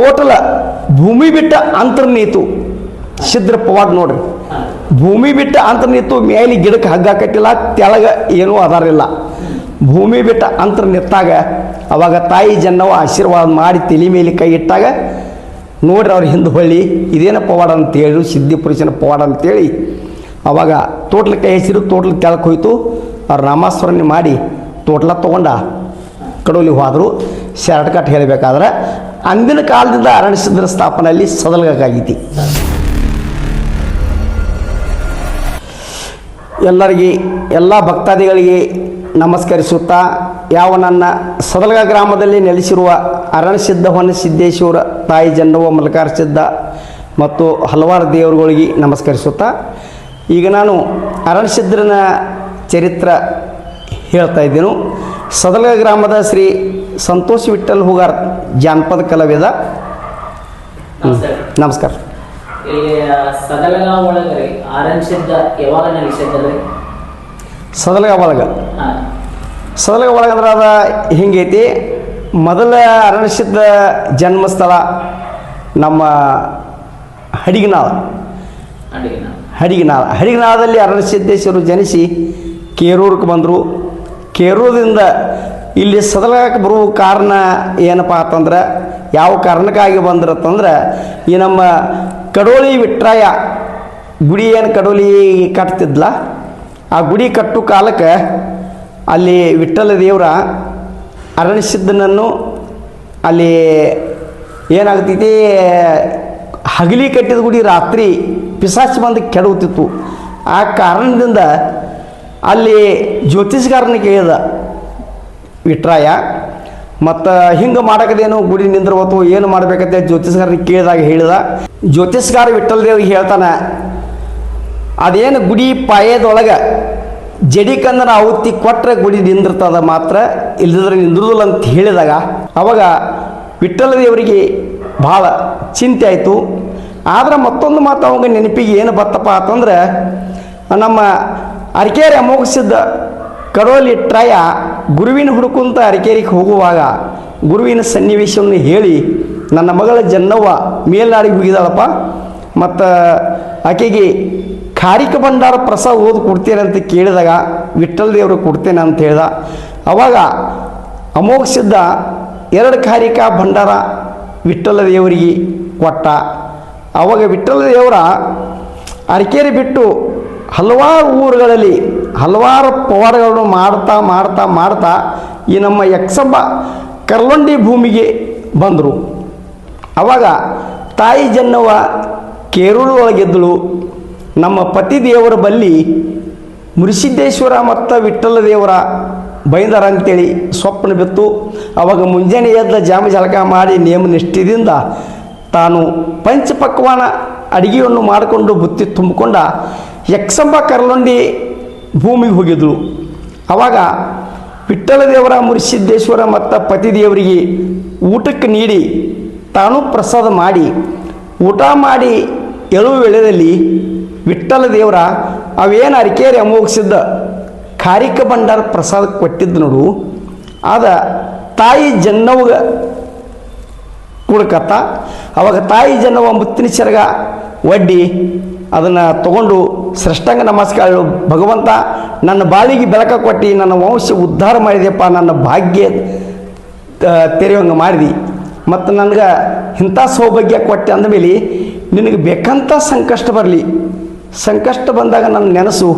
Total ಭೂಮಿ ಬಿಟ್ಟ ಅಂತರ್ನೀತು. ಶಿದ್ರಪ್ಪವಾಗಿ ನೋಡ್ರಿ. ಭೂಮಿ ಬಿಟ್ಟ ಅಂತರ್ನಿತ್ತು ಮೇಲೆ ಗಿಡಕ್ಕೆ ಹಗ್ಗ ಕಟ್ಟಿಲ್ಲ, ತೆಳಗ ಏನೂ ಆಧಾರಿಲ್ಲ ಭೂಮಿ ಬಿಟ್ಟ ಅಂತರ ನಿತ್ತಾಗ ಅವಾಗ ತಾಯಿ ಜನ್ನವ ಆಶೀರ್ವಾದ ಮಾಡಿ ತಲೆ ಮೇಲೆ ಕೈ ಇಟ್ಟಾಗ ನೋಡ್ರಿ ಅವ್ರ ಹಿಂದೆ ಹೊಳ್ಳಿ, ಇದೇನ ಪವಾಡ ಅಂತೇಳಿ ಸಿದ್ಧಿ ಪುರುಷನ ಪವಾಡ ಅಂತೇಳಿ ಅವಾಗ ತೋಟ್ಲ ಕೈ ಹೆಸರು ತೋಟ್ಲ ಕೆಳಕ್ಕೆ ಹೋಯ್ತು. ಅವ್ರು ರಾಮಾಸ್ವರಣೆ ಮಾಡಿ ತೋಟ್ಲ ತೊಗೊಂಡ, ಕಡೋಲಿ ಹೋದರು. ಶರ್ಟ್ ಕಟ್ ಹೇಳಬೇಕಾದ್ರೆ ಅಂದಿನ ಕಾಲದಿಂದ ಅರಣ್ಯ ಸ್ಥಾಪನೆಯಲ್ಲಿ ಸದಲಗಾಗೈತಿ ಎಲ್ಲರಿಗೆ, ಎಲ್ಲ ಭಕ್ತಾದಿಗಳಿಗೆ ನಮಸ್ಕರಿಸುತ್ತಾ, ಯಾವ ನನ್ನ ಸದಲಗ ಗ್ರಾಮದಲ್ಲಿ ನೆಲೆಸಿರುವ ಅರಣಸಿದ್ಧ ಹೊನ್ನ ಸಿದ್ದೇಶ್ವರ ತಾಯಿ ಜನ್ನವ ಮಲ್ಕಾರ ಸಿದ್ಧ ಮತ್ತು ಹಲವಾರು ದೇವರುಗಳಿಗೆ ನಮಸ್ಕರಿಸುತ್ತಾ, ಈಗ ನಾನು ಅರಣಸಿದ್ಧರನ ಚರಿತ್ರ ಹೇಳ್ತಾ ಇದ್ದೇನು. ಸದಲಗ ಗ್ರಾಮದ ಶ್ರೀ ಸಂತೋಷ್ ವಿಠಲ್ ಹುಗಾರ್ ಜಾನಪದ ಕಲಾವಿದ. ನಮಸ್ಕಾರ. ಸದಲಗ ಒಳಗ ಸದಲಗ ಒಳಗ. ಅಂದ್ರೆ ಅದ ಹಿಂಗೈತಿ? ಮೊದಲ ಅರಣ್ಯಸಿದ್ಧ ಜನ್ಮಸ್ಥಳ ನಮ್ಮ ಹಡಿಗನಾಳ. ಹಡಿಗನಾಳ. ಹಡಿಗನಾಳದಲ್ಲಿ ಅರಣ್ಯಸಿದ್ದೇಶ್ವರರು ಜನಿಸಿ ಕೇರೂರಿಗೆ ಬಂದರು. ಕೇರೂರದಿಂದ ಇಲ್ಲಿ ಸದಲಕ್ಕೆ ಬರುವ ಕಾರಣ ಏನಪ್ಪ ಅಂತಂದ್ರೆ, ಯಾವ ಕಾರಣಕ್ಕಾಗಿ ಬಂದಿರತ್ತಂದ್ರೆ, ಈ ನಮ್ಮ ಕಡೋಳಿ ವಿಟ್ರಾಯ ಗುಡಿ ಏನು ಕಡೋಲಿ ಕಟ್ತಿದ್ಲ? ಆ ಗುಡಿ ಕಟ್ಟು ಕಾಲಕ್ಕೆ ಅಲ್ಲಿ ವಿಠಲ ದೇವರ ಅರಣ್ಯಸಿದ್ಧನನ್ನು ಅಲ್ಲಿ ಏನಾಗ್ತೈತಿ, ಹಗಲಿ ಕಟ್ಟಿದ ಗುಡಿ ರಾತ್ರಿ ಪಿಸಾಚಿ ಬಂದು ಕೆಡುತ್ತಿತ್ತು ಆ ಕಾರಣದಿಂದ ಅಲ್ಲಿ ಜ್ಯೋತಿಷ್ಗಾರನ ಕೇಳಿದ ವಿಟ್ರಾಯ. ಮತ್ತು ಹಿಂಗೆ ಮಾಡಕದೇನು ಗುಡಿ ನಿಂದಿರ್ಬೋದು ಏನು ಮಾಡ್ಬೇಕಂತ ಜ್ಯೋತಿಷ್ಗಾರನಿಗೆ ಕೇಳಿದಾಗ ಹೇಳಿದ. ಜ್ಯೋತಿಷ್ಗಾರ ವಿಠಲ್ದೇವ್ರಿಗೆ ದೇವ್ರಿಗೆ ಹೇಳ್ತಾನೆ, ಅದೇನು ಗುಡಿ ಪಾಯದೊಳಗೆ ಜಡಿಕಂದನ ಆಹುತಿ ಕೊಟ್ಟರೆ ಗುಡಿ ನಿಂದಿರ್ತದ ಮಾತ್ರ ಇಲ್ಲದ್ರೆ ನಿಂದಿರುದಿಲ್ಲ ಅಂತ ಹೇಳಿದಾಗ, ಅವಾಗ ವಿಠ್ಠಲ ದೇವರಿಗೆ ಭಾಳ ಚಿಂತೆ ಆಯಿತು. ಆದ್ರೆ ಮತ್ತೊಂದು ಮಾತು ಅವಾಗ ನೆನಪಿಗೆ ಏನು ಬತ್ತಪ್ಪ ಅಂತಂದ್ರೆ, ನಮ್ಮ ಅರಕೇರಿ ಅಮೋಘಸಿದ್ದ ಕರೋಲಿ ಟ್ರಯ ಗುರುವಿನ ಹುಡುಕುಂತ ಅರಕೇರಿಗೆ ಹೋಗುವಾಗ ಗುರುವಿನ ಸನ್ನಿವೇಶವನ್ನು ಹೇಳಿ, ನನ್ನ ಮಗಳ ಜನ್ನವ್ವ ಮೇಲ್ನಾಡಿಗೆ ಹೋಗಿದ್ದಾಳಪ್ಪ, ಮತ್ತು ಆಕೆಗೆ ಖಾರಿಕ ಭಂಡಾರ ಪ್ರಸಾದ ಓದಿ ಕೊಡ್ತೇನೆ ಅಂತ ಕೇಳಿದಾಗ ವಿಠಲ್ ದೇವರು ಕೊಡ್ತೇನೆ ಅಂತ ಹೇಳ್ದ. ಅವಾಗ ಅಮೋಘ ಸಿದ್ಧ ಎರಡು ಖಾರಿಕ ಭಂಡಾರ ವಿಠಲ ದೇವರಿಗೆ ಕೊಟ್ಟ. ಅವಾಗ ವಿಠಲ ದೇವರ ಅರಕೇರಿ ಬಿಟ್ಟು ಹಲವಾರು ಊರುಗಳಲ್ಲಿ ಹಲವಾರು ಪವಾಡಗಳನ್ನು ಮಾಡ್ತಾ ಮಾಡ್ತಾ ಮಾಡ್ತಾ ಈ ನಮ್ಮ ಯಕ್ಷಂಬ ಕರ್ಲೊಂಡಿ ಭೂಮಿಗೆ ಬಂದರು. ಅವಾಗ ತಾಯಿ ಜನ್ನವ ಕೇರೂರು ಒಳಗೆದ್ದಳು ನಮ್ಮ ಪತಿ ದೇವರ ಬಲ್ಲಿ ಮುರಿಸಿದ್ದೇಶ್ವರ ಮತ್ತು ವಿಠ್ಠಲ ದೇವರ ಬೈಂದರ ಅಂತೇಳಿ ಸ್ವಪ್ನ ಬಿತ್ತು. ಅವಾಗ ಮುಂಜಾನೆ ಎದ್ದ ಜಾಮ ಜಲಕ ಮಾಡಿ ನೇಮ ನಿಷ್ಠೆಯಿಂದ ತಾನು ಪಂಚಪಕ್ವಾನ ಅಡಿಗೆಯನ್ನು ಮಾಡಿಕೊಂಡು ಬುತ್ತಿ ತುಂಬಿಕೊಂಡ ಯಕ್ಷಂಬ ಕರ್ಲೊಂಡಿ ಭೂಮಿಗೆ ಹೋಗಿದ್ರು ಅವಾಗ ವಿಠ್ಠಲ ದೇವರ ಮುರಿಸಿದ್ದೇಶ್ವರ ಮತ್ತು ಪತಿದೇವರಿಗೆ ಊಟಕ್ಕೆ ನೀಡಿ ತಾನು ಪ್ರಸಾದ ಮಾಡಿ. ಊಟ ಮಾಡಿ ಎಳುವ ವೇಳೆಯಲ್ಲಿ ವಿಠ್ಠಲ ದೇವರ ಅವೇನು ಅರಿಕೇರಿ ಅಮೋಗಿಸಿದ್ದ ಖಾರಿಕ ಭಂಡಾರ ಪ್ರಸಾದ ಕೊಟ್ಟಿದ್ದ ನೋಡು. ಆದ ತಾಯಿ ಜನ್ನವ್ಗ ಕುಡ್ಕತ್ತ. ಅವಾಗ ತಾಯಿ ಜನ್ನವ ಮುತ್ತಿನ ಸೆರಗ ಒಡ್ಡಿ ಅದನ್ನು ತಗೊಂಡು ಸೃಷ್ಟಾಂಗ ನಮಸ್ಕಾರ ಭಗವಂತ, ನನ್ನ ಬಾಳಿಗೆ ಬೆಳಕ ಕೊಟ್ಟು, ನನ್ನ ವಂಶ ಉದ್ಧಾರ ಮಾಡಿದೆಪ್ಪ ನನ್ನ ಭಾಗ್ಯ ತೆರೆಯುವಂಗೆ ಮಾಡಿದಿ. ಮತ್ತು ನನಗೆ ಇಂಥ ಸೌಭಾಗ್ಯ ಕೊಟ್ಟೆ ಅಂದಮೇಲೆ ನಿನಗೆ ಬೇಕಂತ ಸಂಕಷ್ಟ ಬರಲಿ. ಸಂಕಷ್ಟ ಬಂದಾಗ ನನ್ನ ನೆನಸು,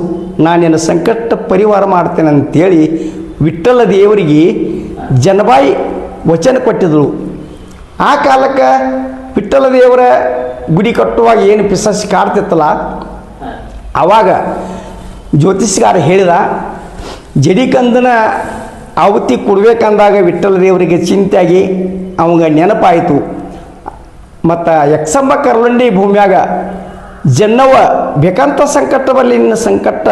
ನಾನು ನಿನ್ನ ಸಂಕಷ್ಟ ಪರಿವಾರ ಮಾಡ್ತೇನೆ ಅಂತೇಳಿ ವಿಠಲ ದೇವರಿಗೆ ಜನಬಾಯಿ ವಚನ ಕೊಟ್ಟಿದ್ರು ಆ ಕಾಲಕ್ಕೆ ವಿಠಲ ದೇವರ ಗುಡಿ ಕಟ್ಟುವಾಗ ಏನು ಪಿಸಸ್ ಕಾಡ್ತಿತ್ತಲ್ಲ? ಆವಾಗ ಜ್ಯೋತಿಷ್ಗಾರ ಹೇಳಿದ ಜಡಿಕಂದನ ಆವತಿ ಕೊಡ್ಬೇಕಂದಾಗ ವಿಠ್ಠಲ ದೇವರಿಗೆ ಚಿಂತೆಯಾಗಿ ಅವಂಗೆ ನೆನಪಾಯಿತು. ಮತ್ತು ಯಕ್ಷಂಬ ಕರ್ಲಂಡಿ ಭೂಮಿಯಾಗ ಜನ್ನವ ಬೇಕಂತ ಸಂಕಟದಲ್ಲಿ ನಿನ್ನ ಸಂಕಟ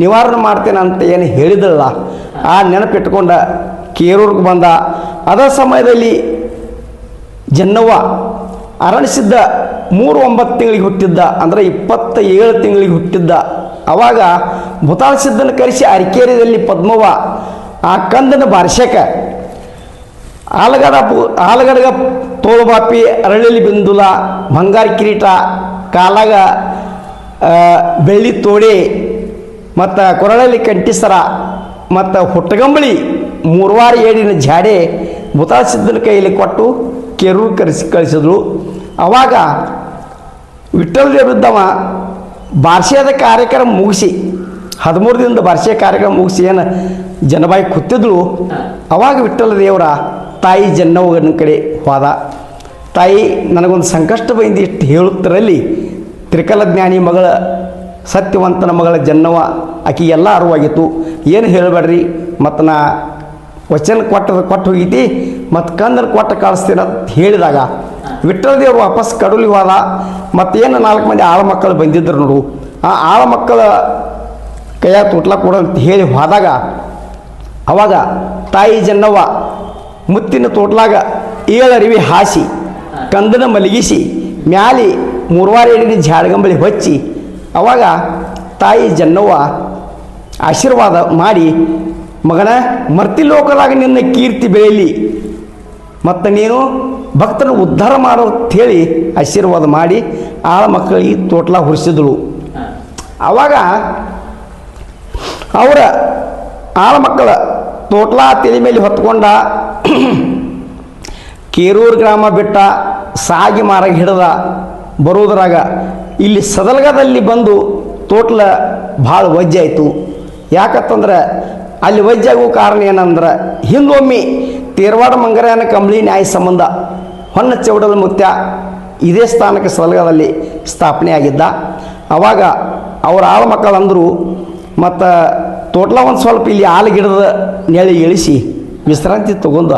ನಿವಾರಣೆ ಮಾಡ್ತೇನೆ ಅಂತ ಏನು ಹೇಳಿದಳಲ್ಲ ಆ ನೆನಪಿಟ್ಕೊಂಡ ಕೇರೂರ್ಗೆ ಬಂದ. ಅದ ಸಮಯದಲ್ಲಿ ಜನ್ನವ್ವ ಅರಣಿಸಿದ್ದ ಮೂರು ಒಂಬತ್ತು ತಿಂಗಳಿಗೆ ಹುಟ್ಟಿದ್ದ, ಅಂದರೆ ಇಪ್ಪತ್ತ ಏಳು ತಿಂಗಳಿಗೆ ಹುಟ್ಟಿದ್ದ, ಅವಾಗ ಭೂತಾಳ ಸಿದ್ಧನ ಕರೆಸಿ ಅರಿಕೇರಿಯಲ್ಲಿ ಪದ್ಮವ ಆ ಕಂದನ ಬಾರ್ಷಕ ಆಲಗಡ ಆಲಗಡಗ ತೋಳುಬಾಪಿ ಅರಳಿಲಿ ಬಿಂದುಲ, ಬಂಗಾರ ಕಿರೀಟ, ಕಾಲಾಗ ಬೆಳ್ಳಿ ತೋಡೆ, ಮತ್ತು ಕೊರಳಲ್ಲಿ ಕಂಠಿಸರ, ಮತ್ತು ಹುಟ್ಟಗಂಬಳಿ ಮೂರ್ವಾರ ಏಡಿನ ಜಾಡೆ ಭೂತಾಳ ಸಿದ್ದನ ಕೈಯಲ್ಲಿ ಕೊಟ್ಟು ಕೆರೂರು ಕರೆಸಿ ಕಳಿಸಿದ್ರು ಅವಾಗ ವಿಠ್ಠಲ ದೇವರಿದ್ದವ ಬಾರ್ಷೆದ ಕಾರ್ಯಕ್ರಮ ಮುಗಿಸಿ, ಹದಿಮೂರು ದಿನದ ಬಾರ್ಷೆ ಕಾರ್ಯಕ್ರಮ ಮುಗಿಸಿ ಏನು ಜನಬಾಯಿ ಕೂತಿದ್ಳು, ಅವಾಗ ವಿಠಲ ದೇವರ ತಾಯಿ ಜನ್ನವನ ಕಡೆ ಹೋದ ತಾಯಿ, ನನಗೊಂದು ಸಂಕಷ್ಟ ಬಂದು ಇಷ್ಟು ಹೇಳುತ್ತರಲ್ಲಿ, ತ್ರಿಕಲ ಜ್ಞಾನಿ ಮಗಳ, ಸತ್ಯವಂತನ ಮಗಳ ಜನ್ನವ ಆಕೆ ಎಲ್ಲ ಅರಿವಾಗಿತ್ತು. ಏನು ಹೇಳಬೇಡ್ರಿ ಮತ್ತು ನಾ ವಚನ ಕೊಟ್ಟದ ಕೊಟ್ಟು ಹೋಗೈತಿ ಮತ್ತು ಕಂದನ ಕೊಟ್ಟು ಕಳಿಸ್ತೀರ ಹೇಳಿದಾಗ ವಿಠ್ಠಲ ದೇವರು ವಾಪಸ್ ಕಡಲಿ ಹೋದ ಮತ್ತೇನು ನಾಲ್ಕು ಮಂದಿ ಆಳ ಮಕ್ಕಳು ಬಂದಿದ್ದರು ನೋಡು. ಆ ಆಳ ಮಕ್ಕಳ ಕೈಯಾಗ ತುಟ್ಲ ಕೂಡ ಅಂತ ಹೇಳಿ ಹೋದಾಗ, ಅವಾಗ ತಾಯಿ ಜನ್ನವ್ವ ಮುತ್ತಿನ ತೋಟ್ಲಾಗ ಏಳರಿವಿ ಹಾಸಿ, ಕಂದನ ಮಲಗಿಸಿ, ಮ್ಯಾಲಿ ಮೂರ್ವಾರ ಎಡಿನ ಜಾಡಗಂಬಳಿ ಹೊಚ್ಚಿ, ಅವಾಗ ತಾಯಿ ಜನ್ನವ್ವ ಆಶೀರ್ವಾದ ಮಾಡಿ, ಮಗನ ಮರ್ತಿ ಲೋಕದಾಗ ನಿನ್ನ ಕೀರ್ತಿ ಬೆಳೆಯಲಿ. ಮತ್ತು ನೀನು ಭಕ್ತನ ಉದ್ಧಾರ ಮಾಡೋ ಹೇಳಿ ಆಶೀರ್ವಾದ ಮಾಡಿ ಆಳ ಮಕ್ಕಳಿಗೆ ತೋಟ್ಲ ಹುರಿಸಿದಳು. ಆವಾಗ ಅವರ ಆಳ ಮಕ್ಕಳ ತೋಟ್ಲ ತಲೆ ಮೇಲೆ ಹೊತ್ಕೊಂಡ ಕೇರೂರು ಗ್ರಾಮ ಬಿಟ್ಟ ಸಾಗಿ ಮಾರಾಗ ಹಿಡಿದ ಬರೋದ್ರಾಗ ಇಲ್ಲಿ ಸದಲ್ಗದಲ್ಲಿ ಬಂದು ತೋಟ್ಲ ಭಾಳ ವಜ್ಜೆ ಆಯಿತು. ಯಾಕತ್ತಂದ್ರೆ ಅಲ್ಲಿ ವಜ್ಜೆ ಆಗೋ ಕಾರಣ ಏನಂದ್ರೆ ಹಿಂದೊಮ್ಮೆ ತೇರವಾಡ ಮಂಗರಾಯನ ಕಂಬಳಿ ನ್ಯಾಯ ಸಂಬಂಧ ಹೊನ್ನ ಚೌಡದ ಮುತ್ಯ ಇದೇ ಸ್ಥಾನಕ್ಕೆ ಸಲಗದಲ್ಲಿ ಸ್ಥಾಪನೆ ಆಗಿದ್ದ. ಅವಾಗ ಅವರ ಆಳ ಮಕ್ಕಳಂದರು ಮತ್ತು ತೋಟ್ಲ ಒಂದು ಸ್ವಲ್ಪ ಇಲ್ಲಿ ಹಾಲು ಗಿಡದ ನೆಳಿ ಇಳಿಸಿ ವಿಶ್ರಾಂತಿ ತಗೊಂಡ.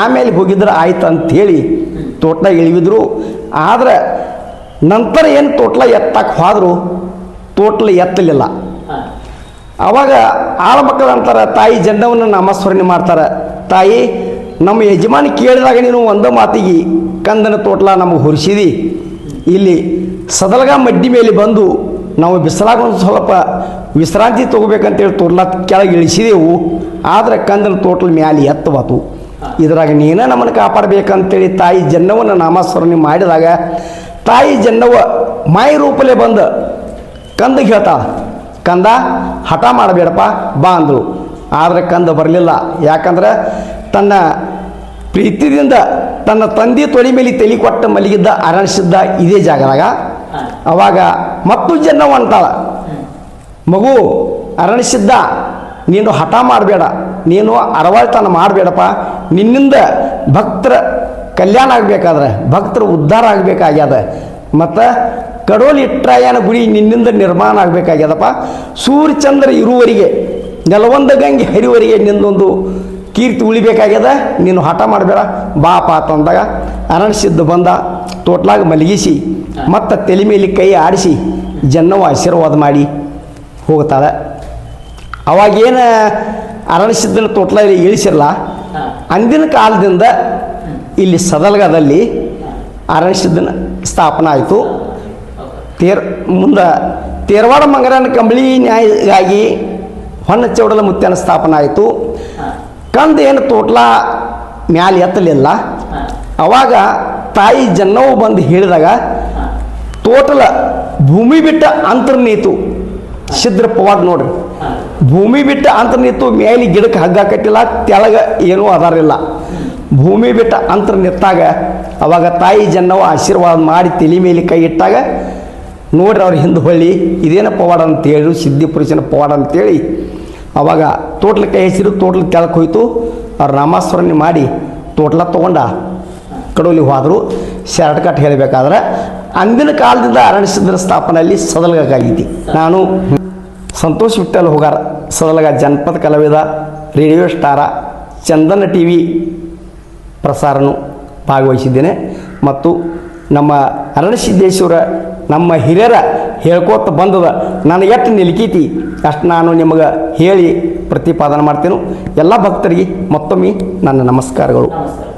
ಆಮೇಲೆ ಹೋಗಿದ್ರೆ ಆಯ್ತು ಅಂಥೇಳಿ ತೋಟ್ಲ ಇಳಿವಿದ್ರು ಆದ್ರೆ ನಂತರ ಏನು ತೋಟ್ಲ ಎತ್ತಕ್ಕೆ ಹೋದರು, ತೋಟ್ಲ ಎತ್ತಲಿಲ್ಲ. ಆವಾಗ ಆಳ ಮಕ್ಕಳು ಅಂತಾರೆ, ತಾಯಿ ಜಂಡವನ್ನು ನಾಮಸ್ಮರಣೆ ಮಾಡ್ತಾರೆ. ತಾಯಿ ನಮ್ಮ ಯಜಮಾನಿ ಕೇಳಿದಾಗ ನೀನು ಒಂದ ಮಾತಿಗೆ, ಕಂದನ ತೋಟ್ಲ ನಮಗೆ ಹುರಿಸಿದಿ. ಇಲ್ಲಿ ಸದಲಗ ಮಡ್ಡಿ ಮೇಲೆ ಬಂದು, ನಾವು ಬಿಸಿಲಾಗ ಒಂದು ಸ್ವಲ್ಪ ವಿಶ್ರಾಂತಿ ತೊಗೋಬೇಕಂತೇಳಿ ತೋಟ್ಲ ಕೆಳಗೆ ಇಳಿಸಿದೆವು, ಆದರೆ ಕಂದನ ತೋಟ್ಲ ಮ್ಯಾಲೆ ಎತ್ತವಾತು ಇದ್ರಾಗ ನೀನೇ ನಮ್ಮನ್ನು ಕಾಪಾಡಬೇಕಂತೇಳಿ ತಾಯಿ ಜನ್ನವನ್ನು ನಾಮಸ್ಮರಣೆ ಮಾಡಿದಾಗ, ತಾಯಿ ಜನ್ನವ ಮಾಯಿ ರೂಪಲೇ ಬಂದು. ಕಂದ ಹೇಳ್ತಾಳ, ಕಂದ, ಹಠ ಮಾಡಬೇಡಪ್ಪ, ಬಾ ಅಂದರು. ಆದರೆ ಕಂದ ಬರಲಿಲ್ಲ. ಯಾಕಂದ್ರೆ ತನ್ನ ಪ್ರೀತಿದಿಂದ ತನ್ನ ತಂದೆ ತೊಡೆ ಮೇಲೆ ತಲೆ ಕೊಟ್ಟ ಮಲಗಿದ್ದ ಅರಣಿಸಿದ್ದ ಇದೇ ಜಾಗದಾಗ, ಅವಾಗ ಮತ್ತು ಜನ್ನವ ಅಂತಾಳ. ಮಗು ಅರಣಿಸಿದ್ದ ನೀನು ಹಠ ಮಾಡಬೇಡ, ನೀನು ಅರವಾಳ್ತನ ಮಾಡಬೇಡಪ್ಪ, ನಿನ್ನಿಂದ ಭಕ್ತರ ಕಲ್ಯಾಣ ಆಗಬೇಕಾದ್ರೆ ಭಕ್ತರ ಉದ್ಧಾರ ಆಗಬೇಕಾಗ್ಯದ. ಮತ್ತು ಕಡೋಲ್ ಗುಡಿ ನಿನ್ನಿಂದ ನಿರ್ಮಾಣ ಆಗಬೇಕಾಗ್ಯದಪ್ಪ. ಸೂರ್ಯಚಂದ್ರ ಇರುವರಿಗೆ, ನೆಲವೊಂದ ಗಂಗೆ ಹರಿವರಿಗೆ ನಿಂದೊಂದು ಕೀರ್ತಿ ಉಳಿಬೇಕಾಗ್ಯದ? ನೀನು ಹಠ ಮಾಡಬೇಡ. ಬಾಪ ಅಂತಂದಾಗ ಅರಣ್ಯಸಿದ್ದು ಬಂದ ತೋಟ್ಲಾಗ ಮಲಗಿಸಿ ಮತ್ತು ತಲೆ ಮೇಲೆ ಕೈ ಆಡಿಸಿ ಜನ್ನವ ಆಶೀರ್ವಾದ ಮಾಡಿ ಹೋಗ್ತಾಳೆ. ಅವಾಗೇನು ಅರಣಿಸಿದ್ದನ ತೋಟ್ಲ ಇಳಿಸಿರಲ್ಲ ಅಂದಿನ ಕಾಲದಿಂದ ಇಲ್ಲಿ ಸದಲ್ಗದಲ್ಲಿ ಅರಣಿಸಿದ್ದನ ಸ್ಥಾಪನೆ ಆಯಿತು. ತೇರ್ ಮುಂದೆ ತೇರವಾಡ ಮಂಗರನ ಕಂಬಳಿ ನ್ಯಾಯಗಾಗಿ ಹೊನ್ನ ಚೌಡಲ ಮುತ್ಯನ ಸ್ಥಾಪನೆ ಆಯಿತು. ಕಂದ ಏನು ತೋಟ್ಲ ಮ್ಯಾಲೆ ಎತ್ತಲಿಲ್ಲ. ಅವಾಗ ತಾಯಿ ಜನ್ನವು ಬಂದು ಹೇಳಿದಾಗ, ತೋಟಲ ಭೂಮಿ ಬಿಟ್ಟ ಅಂತರ್ನೀತು ಪವಾಡ್ ನೋಡ್ರಿ. ಭೂಮಿ ಬಿಟ್ಟ ಅಂತರ್ನಿತ್ತು ಮೇಲೆ ಗಿಡಕ್ಕೆ ಹಗ್ಗ ಕಟ್ಟಿಲ್ಲ, ತೆಳಗ ಏನೂ ಅದಾರಿಲ್ಲ ಭೂಮಿ ಬಿಟ್ಟ ಅಂತರ್ ನಿತ್ತಾಗ ಅವಾಗ ತಾಯಿ ಜನ್ನವ ಆಶೀರ್ವಾದ ಮಾಡಿ ತಲೆ ಮೇಲೆ ಕೈ ಇಟ್ಟಾಗ, ನೋಡ್ರಿ ಅವ್ರ ಹಿಂದೆ ಹೊಳ್ಳಿ ಇದೇನ ಪವಾಡ ಅಂತೇಳಿ, ಸಿದ್ಧಿ ಪುರುಷನ ಪವಾಡ ಅಂತೇಳಿ ಅವಾಗ ತೋಟ್ಲ ಕೈ ಹೆಸರು ತೋಟ್ಲ ಕೆಳಕ್ಕೆ ಹೋಯ್ತು. ಅವ್ರು ನಾಮಾಸ್ಮರಣೆ ಮಾಡಿ ತೋಟ್ಲ ತೊಗೊಂಡ ಕಡೋಲಿ ಹೋದರು. ಶರ್ಟ್ ಕಟ್ ಹೇಳಬೇಕಾದ್ರೆ, ಅಂದಿನ ಕಾಲದಿಂದ ಅರಣ್ಯ ಸ್ಥಾಪನೆಯಲ್ಲಿ ಸದಲಗಾಗೈತಿ ನಾನು ಸಂತೋಷ್ ವಿಠಲ್ ಹೋಗಾರ. ಸದಲಗ ಜನಪದ ಕಲಾವಿದ, radio star, Chandana T V ಪ್ರಸಾರನು ಭಾಗವಹಿಸಿದ್ದೇನೆ. ಮತ್ತು ನಮ್ಮ ಅರಣ್ಯಸಿದ್ದೇಶ್ವರ, ನಮ್ಮ ಹಿರಿಯರ ಹೇಳ್ಕೋತ ಬಂದದ, ನಾನು ಎಷ್ಟು ನಿಲ್ಕೀತಿ? ಅಷ್ಟು ನಾನು ನಿಮಗೆ ಹೇಳಿ ಪ್ರತಿಪಾದನೆ ಮಾಡ್ತೇನೆ. ಎಲ್ಲ ಭಕ್ತರಿಗೆ ಮತ್ತೊಮ್ಮೆ ನನ್ನ ನಮಸ್ಕಾರಗಳು. ನಮಸ್ಕಾರ.